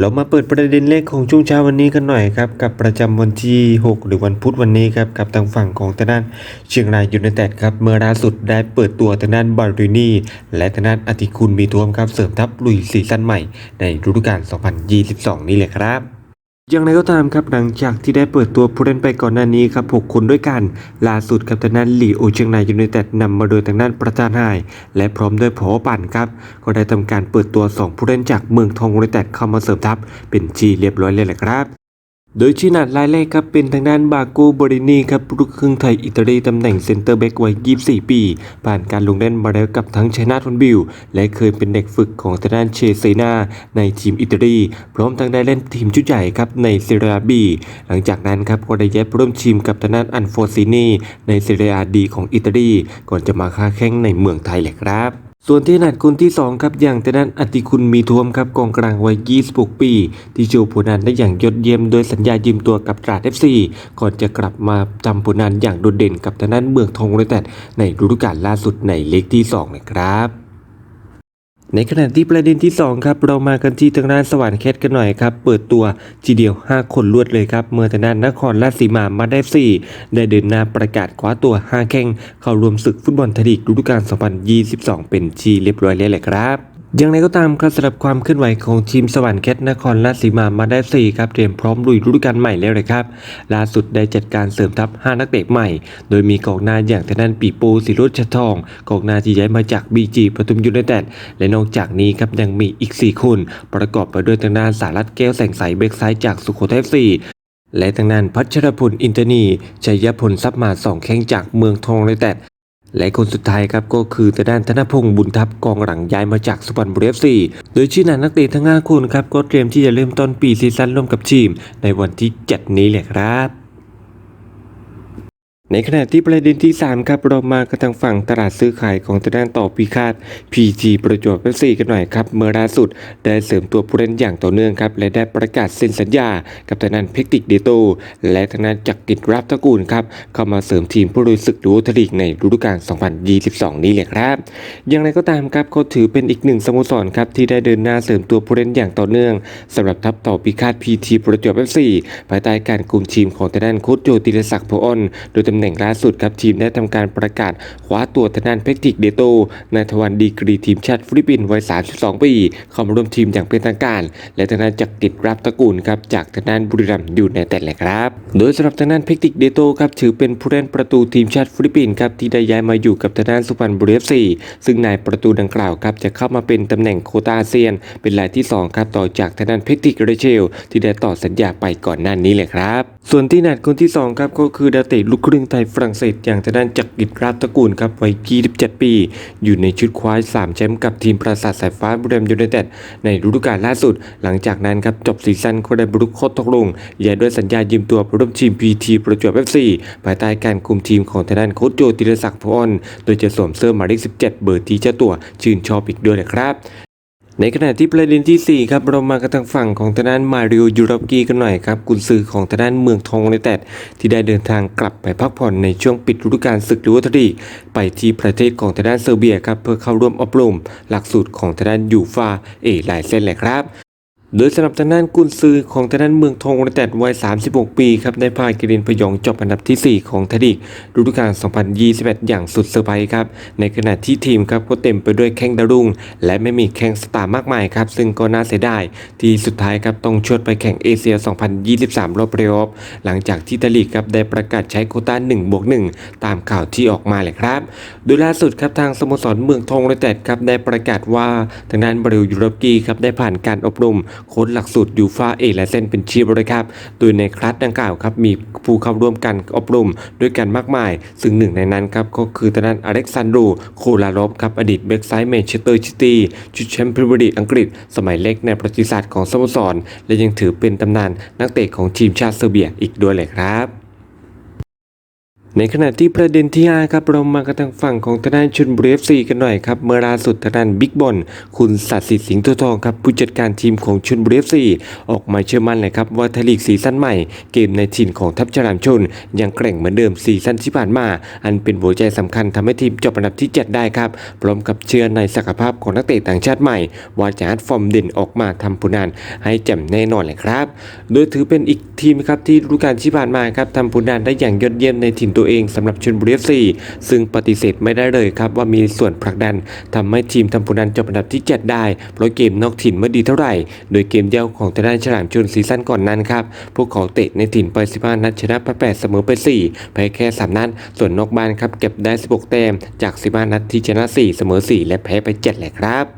เรามาเปิดประเด็นเลขของช่วงเช้าวันนี้กันหน่อยครับกับประจำวันที่ 6 หรือวันพุธวันนี้ครับกับทางฝั่งของทางด้านเชียงรายยูไนเต็ดครับเมื่อล่าสุดได้เปิดตัวทางด้านบารูนีและทางด้านอธิคุณมีทวมครับเสริมทัพลุยซีซั่นใหม่ในฤดูกาล 2022 นี่แหละครับ อย่างไรก็ตามครับหลังจากที่ได้เปิดตัวผู้เล่นไปก่อนหน้านี้ครับ 6 คนด้วยกันล่าสุดครับทางด้านหลีโอเชียงรายยูไนเต็ดนำมาโดยทางด้านประธานหาย และพร้อมด้วยผอปั่นครับก็ได้ทำการเปิดตัว 2 ผู้เล่นจากเมืองทองยูไนเต็ดเข้ามาเสริมทัพเป็นจีเรียบร้อยเลยแหละครับ โดยชีนัดรายแรกครับเป็นทางด้านบาโกบรินีครับลูกครึ่งไทยอิตาลีตำแหน่งเซนเตอร์แบ็กวัย 24 ปี ผ่านการลงเล่นมาแล้วกับทั้งชนาทนบิล และเคยเป็นเด็กฝึกของทางด้านเชเซนาในทีมอิตาลีพร้อมทั้งได้เล่นทีมชุดใหญ่ครับในเซเรียบี หลังจากนั้นครับก็ได้ย้ายร่วมทีมกับทางด้านอันโฟซินีในเซเรียดีของอิตาลีก่อนจะมาค้าแข้งในเมืองไทยแหละครับ ส่วนที่นัดคนที่ 2 ครับอย่างทางด้านอติคุณมีทวมครับกองกลางวัย 26 ปี ที่โชว์ผลงานได้อย่างยอดเยี่ยมโดยสัญญายืมตัวกับตราด FC ก่อนจะกลับมาทำผลงานอย่างโดดเด่นกับทางด้านเมืองทองเลยแต่ในฤดูกาลล่าสุดในเลกที่ 2 นะครับ ในขณะที่ประเด็นที่ 2 ครับ เรามากันที่ทางด้านสวรรค์แคทกันหน่อยครับ เปิดตัวทีเดียว 5 คนรวดเลยครับ เมื่อทางด้านนครราชสีมามาได้ 4 ได้เดินหน้าประกาศคว้าตัว 5 แข่งเข้ารวมศึกฟุตบอลไทยลีกฤดูกาล 2022 เป็นทีเรียบร้อยแล้วแหละครับ อย่างไรก็ตามครับสำหรับความเคลื่อนไหวของทีมสวรรค์แคทนครราชสีมามาได้ 4 ครับเตรียมพร้อมลุยฤดูกาลใหม่แล้วเลยครับล่าสุดได้จัดการเสริมทัพ 5 นักเตะใหม่ โดยมีกองหน้าอย่างทางด้านปีโป้ศิรจน์ชะทองกองหน้าที่ย้ายมาจากบีจีปทุมยูไนเต็ดและนอกจากนี้ครับยังมีอีก 4 คน ประกอบไปด้วยทางด้านสารัตแก้วแสงใสเบกซ้ายจากสุโขทัยซีและทางด้านพัชรพลอินเตอร์นีชัยพลทรัพมาสองแข้งจากเมืองทองยูไนเต็ด และคนสุดท้ายครับก็คือทางด้านธนพงศ์บุญทัพกองหลังย้ายมาจากสุพรรณบุรีเอฟซีโดยชื่อนักเตะทั้ง 5 คนครับก็เตรียมที่จะเริ่มต้นปีซีซั่นร่วมกับทีม ในวันที่ 7 นี้แหละครับ ในขณะที่ประเด็นที่ 3 ครับเรามากันทางฝั่งตลาดซื้อขายของทางด้านต่อพิคาด PG ประจวบเอฟซีกันหน่อยครับ เมื่อล่าสุดได้เสริมตัวผู้เล่นอย่างต่อเนื่องครับ และได้ประกาศเซ็นสัญญา กับทางด้านเพกติกเดโต และทางด้านจักรกิจรับตะกูลครับ เข้ามาเสริมทีมผู้ลุยศึกดูทลีกในฤดูกาล 2022 นี้แหละครับ อย่างไรก็ตามครับเขาถือเป็นอีกหนึ่งสโมสรครับที่ได้เดินหน้าเสริมตัวผู้เล่นอย่างต่อเนื่องสำหรับทัพต่อพิคาด PT ประจวบเอฟซีภายใต้การคุมทีมของทางด้านโค้ชโจติรศักดิ์โพออนโดยตำแหน่งล่าสุดครับทีมได้ทำการประกาศคว้าตัวทางด้านเพกติกเดโตนายทวันดีกรีทีมชาติฟิลิปปินส์วัย 32 ปีเข้ามาร่วมทีมอย่างเป็นทางการ และทางด้านจักรกิจรับตระกูลครับจากทางด้านบุรีรัมย์ยูไนเต็ดเลยครับ โดยสำหรับทางด้านเพกติกเดโตครับถือเป็นผู้เล่นประตูทีมชาติฟิลิปปินส์ครับที่ได้ย้ายมาอยู่กับทางด้านสุพรรณบุรีเอฟซีซึ่งนายประตูดังกล่าวครับจะเข้ามาเป็นตำแหน่งโคตาอาเซียน เป็นรายที่สองครับต่อจากทางด้านเพกติกเรเชล ที่ได้ต่อสัญญาไปก่อนหน้านี้เลยครับ ส่วนที่นัดคนที่สองครับก็คือดาเตะลูกครึ่งไทยฝรั่งเศสอย่างทางด้านจักรกิจราชตระกูลครับวัย 27 ปี อยู่ในชุดคว้า3แชมป์กับทีมปราสาทสายฟ้าบุรีรัมยูไนเต็ดในฤดูกาลล่าสุด หลังจากนั้นครับจบซีซั่นก็ได้บรรลุข้อตกลงย้ายด้วยสัญญายืมตัวร่วมทีม PT ประจวบ FC ภายใต้การคุมทีมของทางด้านโค้ชโจติรศักดิ์พออนโดยจะสวมเสื้อหมายเลข17 เบอร์ที่เจ้าตัวชื่นชอบอีกด้วยนะครับ ในขณะที่ประเด็นที่ 4 ครับ เรามากันทางฝั่งของทางด้านมาริโอยูรอฟกีกันหน่อยครับ กุนซือของทางด้านเมืองทองในเต็ดที่ได้เดินทางกลับไปพักผ่อนในช่วงปิดฤดูกาลศึกลิเวอร์พูลไปที่ประเทศของทางด้านเซอร์เบียครับเพื่อเข้าร่วมอบรม หลักสูตรของทางด้านยูฟาเอหลายเส้นเละครับ โดยสำหรับทางด้านกุนซือของทางด้านเมืองทองยูไนเต็ดวัย 36 ปีครับได้พากิรินพยองจบอันดับทีสี่4 ของทยลีกฤดูกาล 2021 อย่างสุดเซอร์ไพรส์ครับ ในขณะที่ทีมครับก็เต็มไปด้วยแข้งดารุ่ง และไม่มีแข้งสตาร์มากมายครับ ซึ่งก็น่าเสียดายที่สุดท้ายครับต้องชดไปแข่งเอเชีย 2023 รอบเพลย์ออฟหลังจากที่ทยลีกครับได้ประกาศใช้โคต้า1บวก1ตามข่าวที่ออกมาเลยครับ โดยล่าสุดครับทางสโมสรเมืองทองยูไนเต็ดครับได้ประกาศว่าทางด้านบริวยูโรปกีครับได้ผ่านการอบรมโค้ดหลักสูตรยูฟาเอและเซนเป็นชีพเลยครับ โดยในคลาสดังกล่าวครับมีผู้เข้าร่วมกันอบรมด้วยกันมากมาย ซึ่งหนึ่งในนั้นครับก็คือทนานอเล็กซานโดรโคลารอบครับอดีตเบ็กไซด์แมนเชสเตอร์ซิตี้ชุดแชมป์พรีเมียร์ลีกอังกฤษ สมัยเล็กในประวัติศาสตร์ของสโมสร และยังถือเป็นตำนานนักเตะของทีมชาติเซอร์เบียอีกด้วยเลยครับ ในขณะที่ประเด็นที่5ครับเรามากันทางฝั่งของทางด้านชนบุรี FC กันหน่อยครับเมื่อล่าสุดทางด้านบิ๊กบอลคุณสัตสิทธิ์สิงห์ตัวทองครับผู้จัดการทีมของชนบุรี FC ออกมาเชื่อมั่นเลยครับว่าทลีกซีซั่นใหม่ เกมในถิ่นของทัพฉลามชน ยังแกร่งเหมือนเดิมซีซั่นที่ผ่านมา อันเป็นหัวใจสำคัญทำให้ทีมจบอันดับที่ 7 ได้ครับพร้อมกับเชื่อในศักยภาพของนักเตะต่างชาติใหม่ ว่าจะอัดฟอร์มเด่นออกมาทำผลงานให้แจ่มแน่นอนเลยครับ โดยถือเป็นอีกทีมครับที่ฤดูกาลที่ผ่านมาครับทำผลงานได้อย่างยอดเยี่ยมในถิ่นตัวเองสำหรับชลบุรี FC ซึ่งปฏิเสธไม่ได้เลยครับว่ามีส่วนผลักดันทำให้ทีมทำผลงานจบอันดับที่ 7 ได้เพราะเกมนอกถิ่นไม่ดีเท่าไหร่ โดยเกมเดียวของทางด้านฉลามชนซีซั่นก่อนนั้นครับพวกเขาเตะในถิ่นไป15นัดชนะไป8เสมอไป4แพ้แค่ 3 นัดส่วนนอกบ้านครับเก็บได้ 16 แต้มจาก 15 นัดที่ชนะ 4 เสมอ 4 และแพ้ไป 7 แหละครับ